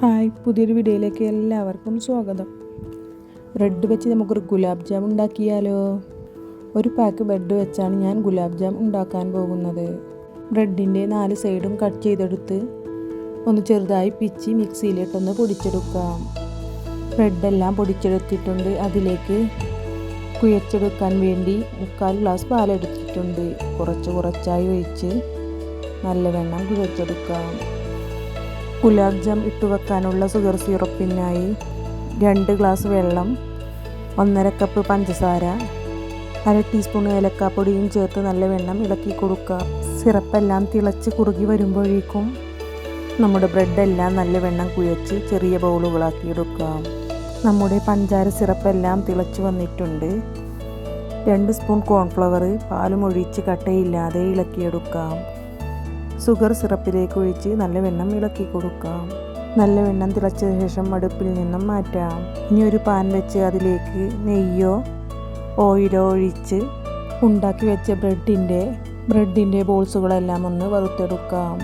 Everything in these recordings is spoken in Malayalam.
ഹായ് പുതിയൊരു വീഡിയോയിലേക്ക് എല്ലാവർക്കും സ്വാഗതം. ബ്രെഡ് വെച്ച് നമുക്കൊരു ഗുലാബ് ജാം ഉണ്ടാക്കിയാലോ? ഒരു പാക്ക് ബ്രെഡ് വെച്ചാണ് ഞാൻ ഗുലാബ് ജാം ഉണ്ടാക്കാൻ പോകുന്നത്. ബ്രെഡിന്റെ നാല് സൈഡും കട്ട് ചെയ്തെടുത്ത് ഒന്ന് ചെറുതായി പിച്ചി മിക്സിയിലിട്ടൊന്ന് പൊടിച്ചെടുക്കാം. ബ്രെഡെല്ലാം പൊടിച്ചെടുത്തിട്ടുണ്ട്. അതിലേക്ക് കുഴച്ചെടുക്കാൻ വേണ്ടി മുക്കാൽ ഗ്ലാസ് പാലെടുത്തിട്ടുണ്ട് കുറച്ച് കുറച്ചായി ഒഴിച്ച് നല്ലവണ്ണം കുഴച്ചെടുക്കാം. ഗുലാബ് ജാം ഇട്ട് വെക്കാനുള്ള ഷുഗർ സിറപ്പിനായി രണ്ട് ഗ്ലാസ് വെള്ളം ഒന്നര കപ്പ് പഞ്ചസാര അര ടീസ്പൂൺ ഏലക്കാപ്പൊടിയും ചേർത്ത് നല്ല വെണ്ണം ഇളക്കി കൊടുക്കുക. സിറപ്പെല്ലാം തിളച്ച് കുറുകി വരുമ്പോഴേക്കും നമ്മുടെ ബ്രെഡെല്ലാം നല്ല വെണ്ണം കുഴച്ച് ചെറിയ ബൗളുകളാക്കി എടുക്കാം നമ്മുടെ പഞ്ചാര സിറപ്പെല്ലാം തിളച്ച് വന്നിട്ടുണ്ട്. രണ്ട് സ്പൂൺ കോൺഫ്ലവർ പാലും ഒഴിച്ച് കട്ടയില്ലാതെ ഇളക്കിയെടുക്കാം. ഷുഗർ സിറപ്പിലേക്ക് ഒഴിച്ച് നല്ല വെണ്ണം ഇളക്കി കൊടുക്കാം. നല്ല വെണ്ണം തിളച്ച ശേഷം അടുപ്പിൽ നിന്നും മാറ്റാം. ഇനി ഒരു പാൻ വെച്ച് അതിലേക്ക് നെയ്യോ ഓയിലോ ഒഴിച്ച് ഉണ്ടാക്കി വെച്ച ബ്രെഡിന്റെ ബ്രെഡിന്റെ ബോൾസുകളെല്ലാം ഒന്ന് വറുത്തെടുക്കാം.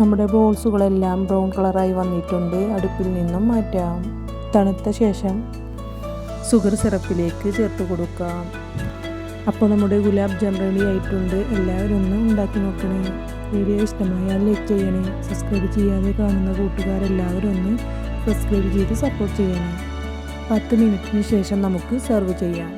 നമ്മുടെ ബോൾസുകളെല്ലാം ബ്രൗൺ കളറായി വന്നിട്ടുണ്ട്. അടുപ്പിൽ നിന്നും മാറ്റാം. തണുത്ത ശേഷം ഷുഗർ സിറപ്പിലേക്ക് ചേർത്ത് കൊടുക്കാം. അപ്പോൾ നമ്മുടെ ഗുലാബ് ജാം റെഡി ആയിട്ടുണ്ട്. എല്ലാവരും ഒന്ന് ഉണ്ടാക്കി നോക്കണേ. വീഡിയോ ഇഷ്ടമായാൽ ലൈക്ക് ചെയ്യണേ. സബ്സ്ക്രൈബ് ചെയ്യാതെ കാണുന്ന കൂട്ടുകാരെല്ലാവരും ഒന്ന് സബ്സ്ക്രൈബ് ചെയ്ത് സപ്പോർട്ട് ചെയ്യണേ. പത്ത് മിനിറ്റിന് ശേഷം നമുക്ക് സെർവ് ചെയ്യാം.